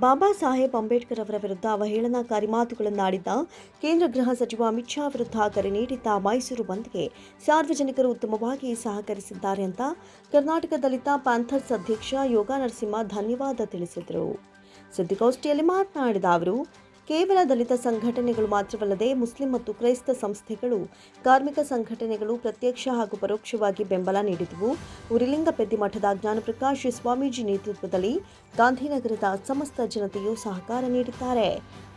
ಬಾಬಾ ಸಾಹೇಬ್ ಅಂಬೇಡ್ಕರ್ ಅವರ ವಿರುದ್ಧ ಅವಹೇಳನಕಾರಿ ಮಾತುಗಳನ್ನಾಡಿದ್ದ ಕೇಂದ್ರ ಗೃಹ ಸಚಿವ ಅಮಿತ್ ಶಾ ವಿರುದ್ಧ ಕರೆ ನೀಡಿದ್ದ ಮೈಸೂರು ಬಂದ್ಗೆ ಸಾರ್ವಜನಿಕರು ಉತ್ತಮವಾಗಿ ಸಹಕರಿಸಿದ್ದಾರೆ ಅಂತ ಕರ್ನಾಟಕ ದಲಿತ ಪ್ಯಾಂಥರ್ಸ್ ಅಧ್ಯಕ್ಷ ಯೋಗ ನರಸಿಂಹ ಧನ್ಯವಾದ ತಿಳಿಸಿದರು. ಸುದ್ದಿಗೋಷ್ಠಿಯಲ್ಲಿ ಮಾತನಾಡಿದ ಅವರು ಕೇವಲ ದಲಿತ ಸಂಘಟನೆಗಳು ಮಾತ್ರವಲ್ಲದೆ ಮುಸ್ಲಿಂ ಮತ್ತು ಕ್ರೈಸ್ತ ಸಂಸ್ಥೆಗಳು, ಕಾರ್ಮಿಕ ಸಂಘಟನೆಗಳು ಪ್ರತ್ಯಕ್ಷ ಹಾಗೂ ಪರೋಕ್ಷವಾಗಿ ಬೆಂಬಲ ನೀಡಿದವು. ಉರಿಲಿಂಗಪೆದ್ದಿ ಮಠದ ಜ್ಞಾನಪ್ರಕಾಶ್ ಸ್ವಾಮೀಜಿ ನೇತೃತ್ವದಲ್ಲಿ ಗಾಂಧಿನಗರದ ಸಮಸ್ತ ಜನತೆಯು ಸಹಕಾರ ನೀಡಿದ್ದಾರೆ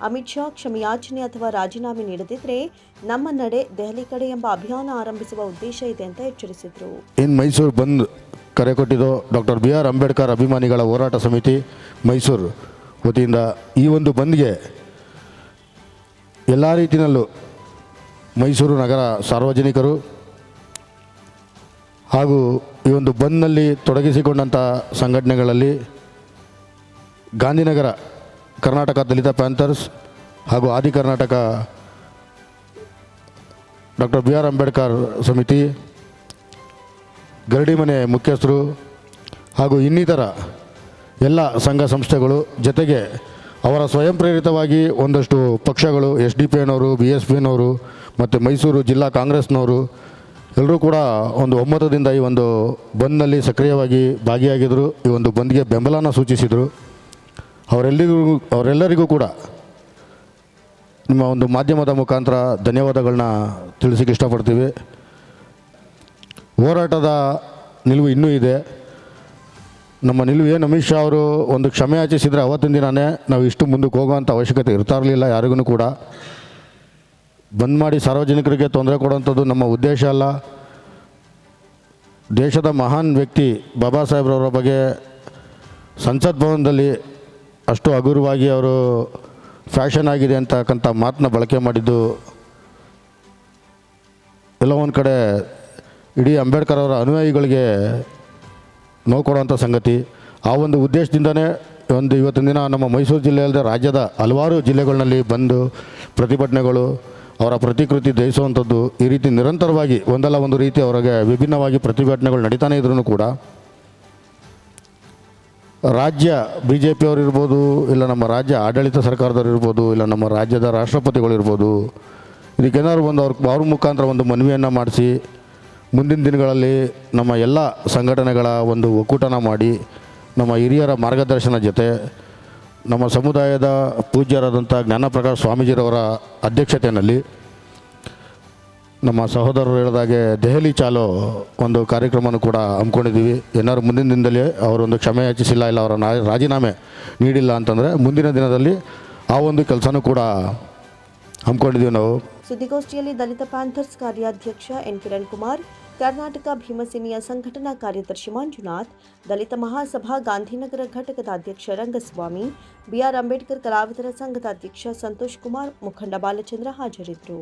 ಅಮಿತ್ ಶಾ ಕ್ಷಮೆಯಾಚನೆ ಅಥವಾ ರಾಜೀನಾಮೆ ನೀಡದಿದ್ದರೆ ನಮ್ಮ ನಡೆ ದೆಹಲಿ ಕಡೆ ಎಂಬ ಅಭಿಯಾನ ಆರಂಭಿಸುವ ಉದ್ದೇಶ ಇದೆ ಅಂತ ಎಚ್ಚರಿಸಿದರು. ಮೈಸೂರು ಬಂದ್ ಕರೆ ಕೊಟ್ಟಿದ್ದು ಡಾಕ್ಟರ್ ಬಿ ಆರ್ ಅಂಬೇಡ್ಕರ್ ಅಭಿಮಾನಿಗಳ ಹೋರಾಟ ಸಮಿತಿ ಮೈಸೂರು ವತಿಯಿಂದ ಈ ಒಂದು ಬಂದ್ಗೆ ಎಲ್ಲ ರೀತಿಯಲ್ಲೂ ಮೈಸೂರು ನಗರ ಸಾರ್ವಜನಿಕರು ಹಾಗೂ ಈ ಒಂದು ಬಂದ್ನಲ್ಲಿ ತೊಡಗಿಸಿಕೊಂಡಂಥ ಸಂಘಟನೆಗಳಲ್ಲಿ ಗಾಂಧಿನಗರ, ಕರ್ನಾಟಕ ದಲಿತ ಪ್ಯಾಂಥರ್ಸ್ ಹಾಗೂ Adi Karnataka doctor B R Ambedkar Samiti, ಗರಡಿ ಮನೆ ಮುಖ್ಯಸ್ಥರು ಹಾಗೂ ಇನ್ನಿತರ ಎಲ್ಲ ಸಂಘ ಸಂಸ್ಥೆಗಳು ಜೊತೆಗೆ ಅವರ ಸ್ವಯಂ ಪ್ರೇರಿತವಾಗಿ ಒಂದಷ್ಟು ಪಕ್ಷಗಳು, ಎಸ್ ಡಿ ಪಿ ಎನವರು ಬಿ ಎಸ್ ಪಿನವರು ಮತ್ತು ಮೈಸೂರು ಜಿಲ್ಲಾ ಕಾಂಗ್ರೆಸ್ನವರು ಎಲ್ಲರೂ ಕೂಡ ಒಂದು ಒಮ್ಮತದಿಂದ ಈ ಒಂದು ಬಂದ್ನಲ್ಲಿ ಸಕ್ರಿಯವಾಗಿ ಭಾಗಿಯಾಗಿದ್ದರು ಈ ಒಂದು ಬಂದ್ಗೆ ಬೆಂಬಲನ ಸೂಚಿಸಿದರು. ಅವರೆಲ್ಲರಿಗೂ ಅವರೆಲ್ಲರಿಗೂ ಕೂಡ ನಿಮ್ಮ ಒಂದು ಮಾಧ್ಯಮದ ಮುಖಾಂತರ ಧನ್ಯವಾದಗಳನ್ನ ತಿಳಿಸಕ್ಕೆ ಇಷ್ಟಪಡ್ತೀವಿ. ಹೋರಾಟದ ನಿಲುವು ಇನ್ನೂ ಇದೆ. ನಮ್ಮ ನಿಲುವು ಅಮಿತ್ ಶಾ ಅವರು ಒಂದು ಕ್ಷಮೆ ಆಚರಿಸಿದರೆ ಅವತ್ತಿನ ದಿನವೇ ನಾವು ಇಷ್ಟು ಮುಂದಕ್ಕೆ ಹೋಗುವಂಥ ಅವಶ್ಯಕತೆ ಇರ್ತಾ ಇರಲಿಲ್ಲ ಯಾರಿಗೂ ಕೂಡ. ಬಂದ್ ಮಾಡಿ ಸಾರ್ವಜನಿಕರಿಗೆ ತೊಂದರೆ ಕೊಡುವಂಥದ್ದು ನಮ್ಮ ಉದ್ದೇಶ ಅಲ್ಲ. ದೇಶದ ಮಹಾನ್ ವ್ಯಕ್ತಿ ಬಾಬಾ ಸಾಹೇಬ್ರವರ ಬಗ್ಗೆ ಸಂಸತ್ ಭವನದಲ್ಲಿ ಅಷ್ಟು ಹಗುರವಾಗಿ ಅವರು ಫ್ಯಾಷನ್ ಆಗಿದೆ ಅಂತಕ್ಕಂಥ ಮಾತನ್ನ ಬಳಕೆ ಮಾಡಿದ್ದು ಎಲ್ಲ ಒಂದು ಕಡೆ ಇಡೀ ಅಂಬೇಡ್ಕರ್ ಅವರ ಅನುಯಾಯಿಗಳಿಗೆ ನೋವು ಸಂಗತಿ. ಆ ಒಂದು ಉದ್ದೇಶದಿಂದನೇ ಒಂದು ಇವತ್ತಿನ ದಿನ ನಮ್ಮ ಮೈಸೂರು ಜಿಲ್ಲೆಯಲ್ಲದೆ ರಾಜ್ಯದ ಹಲವಾರು ಜಿಲ್ಲೆಗಳಲ್ಲಿ ಬಂದು ಪ್ರತಿಭಟನೆಗಳು, ಅವರ ಪ್ರತಿಕೃತಿ ದಯಿಸುವಂಥದ್ದು ಈ ರೀತಿ ನಿರಂತರವಾಗಿ ಒಂದಲ್ಲ ಒಂದು ರೀತಿ ಅವರಿಗೆ ವಿಭಿನ್ನವಾಗಿ ಪ್ರತಿಭಟನೆಗಳು ನಡೀತಾನೆ ಇದ್ರೂ ಕೂಡ ರಾಜ್ಯ ಬಿ ಜೆ ಪಿಯವರು ಇರ್ಬೋದು, ಇಲ್ಲ ನಮ್ಮ ರಾಜ್ಯ ಆಡಳಿತ ಸರ್ಕಾರದವ್ರು ಇರ್ಬೋದು, ಇಲ್ಲ ನಮ್ಮ ರಾಜ್ಯದ ರಾಷ್ಟ್ರಪತಿಗಳು ಇರ್ಬೋದು ಒಂದು ಅವ್ರ ಅವ್ರ ಮುಖಾಂತರ ಒಂದು ಮನವಿಯನ್ನು ಮಾಡಿಸಿ ಮುಂದಿನ ದಿನಗಳಲ್ಲಿ ನಮ್ಮ ಎಲ್ಲ ಸಂಘಟನೆಗಳ ಒಂದು ಒಕ್ಕೂಟನ ಮಾಡಿ ನಮ್ಮ ಹಿರಿಯರ ಮಾರ್ಗದರ್ಶನ ಜೊತೆ ನಮ್ಮ ಸಮುದಾಯದ ಪೂಜ್ಯರಾದಂಥ ಜ್ಞಾನಪ್ರಕಾಶ್ ಸ್ವಾಮೀಜಿರವರ ಅಧ್ಯಕ್ಷತೆಯಲ್ಲಿ ನಮ್ಮ ಸಹೋದರರು ಹೇಳಿದಾಗೆ ದೆಹಲಿ ಚಾಲೋ ಒಂದು ಕಾರ್ಯಕ್ರಮವನ್ನು ಕೂಡ ಹಮ್ಮಿಕೊಂಡಿದ್ದೀವಿ. ಏನಾದ್ರು ಮುಂದಿನ ದಿನದಲ್ಲಿ ಅವರೊಂದು ಕ್ಷಮೆ ಹೆಚ್ಚಿಸಿಲ್ಲ ಇಲ್ಲ ಅವರ ರಾಜೀನಾಮೆ ನೀಡಿಲ್ಲ ಅಂತಂದರೆ ಮುಂದಿನ ದಿನದಲ್ಲಿ ಆ ಒಂದು ಕೆಲಸನೂ ಕೂಡ ಹಮ್ಮಿಕೊಂಡಿದ್ದೀವಿ ನಾವು. ಸುದ್ದಿಗೋಷ್ಠಿಯಲ್ಲಿ ದಲಿತ ಪ್ಯಾಂಥರ್ಸ್ ಕಾರ್ಯಾಧ್ಯಕ್ಷ ಎನ್ ಕಿರಣ್ ಕುಮಾರ್ ಕರ್ನಾಟಕ ಭೀಮಸೇನೆಯ ಸಂಘಟನಾ ಕಾರ್ಯದರ್ಶಿ ಮಂಜುನಾಥ್, ದಲಿತ ಮಹಾಸಭಾ ಗಾಂಧಿನಗರ ಘಟಕದ ಅಧ್ಯಕ್ಷ ರಂಗಸ್ವಾಮಿ ಬಿಆರ್ ಅಂಬೇಡ್ಕರ್ ಕಲಾವಿದರ ಸಂಘದ ಅಧ್ಯಕ್ಷ ಸಂತೋಷ್ ಕುಮಾರ್, ಮುಖಂಡ ಬಾಲಚಂದ್ರ ಹಾಜರಿದ್ದರು.